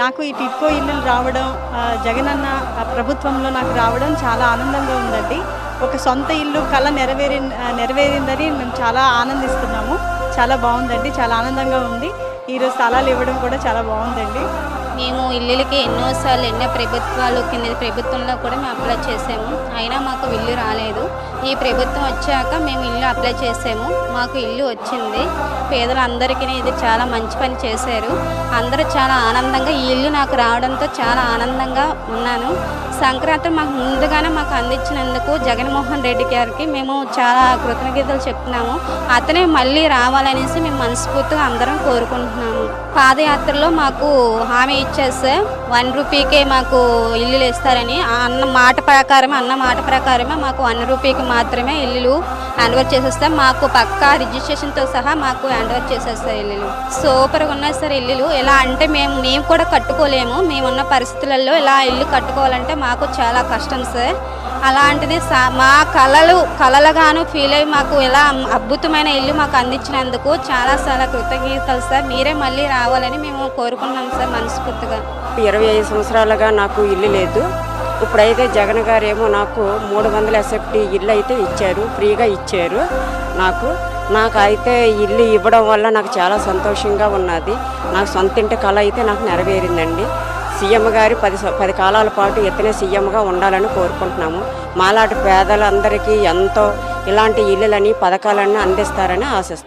నాకు ఈ టిట్కో ఇల్లులు రావడం జగనన్న ప్రభుత్వంలో నాకు రావడం చాలా ఆనందంగా ఉందండి. ఒక సొంత ఇల్లు కళ నెరవేరి నెరవేరిందని మేము చాలా ఆనందిస్తున్నాము. చాలా బాగుందండి చాలా ఆనందంగా ఉంది. ఈరోజు స్థలాలు ఇవ్వడం కూడా చాలా బాగుందండి. మేము ఇల్లులకి ఎన్నోసార్లు ఎన్నో ప్రభుత్వాలు కింద ప్రభుత్వంలో కూడా మేము అప్లై చేసాము. అయినా మాకు ఇల్లు రాలేదు. ఈ ప్రభుత్వం వచ్చాక మేము ఇల్లు అప్లై చేసాము. మాకు ఇల్లు వచ్చింది. పేదలందరికీ ఇది చాలా మంచి పని చేశారు. అందరూ చాలా ఆనందంగా ఈ ఇల్లు నాకు రావడంతో చాలా ఆనందంగా ఉన్నాను. సంక్రాంతి మాకు ముందుగానే మాకు అందించినందుకు జగన్మోహన్ రెడ్డి గారికి మేము చాలా కృతజ్ఞతలు చెప్తున్నాము. అతనే మళ్ళీ రావాలి ఉండాలనేసి మేము మనస్ఫూర్తిగా అందరం కోరుకుంటున్నాము. పాదయాత్రలో మాకు హామీ ఇచ్చారు సార్ వన్ రూపీకే మాకు ఇల్లులు ఇస్తారని ఆ అన్న మాట ప్రకారమే అన్న మాట ప్రకారమే మాకు వన్ రూపీకి మాత్రమే ఇల్లులు హ్యాండ్ఓవర్ చేసేస్తాం. మాకు పక్కా రిజిస్ట్రేషన్తో సహా మాకు హ్యాండ్ఓవర్ చేసేస్తాయి ఇల్లులు. సూపర్గా ఉన్నాయి సార్ ఇల్లులు. ఎలా అంటే మేము మేము కూడా కట్టుకోలేము. మేమున్న పరిస్థితులలో ఇలా ఇల్లు కట్టుకోవాలంటే మాకు చాలా కష్టం సార్. అలాంటిది సా- మా కళలు కళలుగాను ఫీల్ అయ్యి మాకు ఎలా అద్భుతమైన ఇల్లు మాకు అందించినందుకు చాలా చాలా కృతజ్ఞతలు సార్. మీరే మళ్ళీ రావాలని మేము కోరుకున్నాం సార్ మనస్ఫూర్తిగా. ఇరవై ఐదు సంవత్సరాలుగా నాకు ఇల్లు లేదు. ఇప్పుడైతే జగన్ గారు ఏమో నాకు మూడు వందల ఎస్ఎఫ్టీ ఇల్లు అయితే ఇచ్చారు ఫ్రీగా ఇచ్చారు నాకు. నాకు అయితే ఇల్లు ఇవ్వడం వల్ల నాకు చాలా సంతోషంగా ఉన్నది. నాకు సొంత ఇంటి కళ అయితే నాకు నెరవేరిందండి. సీఎం గారి పది స- పది కాలాల పాటు ఇతనే సీఎంగా ఉండాలని కోరుకుంటున్నాము. మాలాంటి పేదలందరికీ ఎంతో ఇలాంటి ఇల్లులని పథకాలన్నీ అందిస్తారని ఆశిస్తాం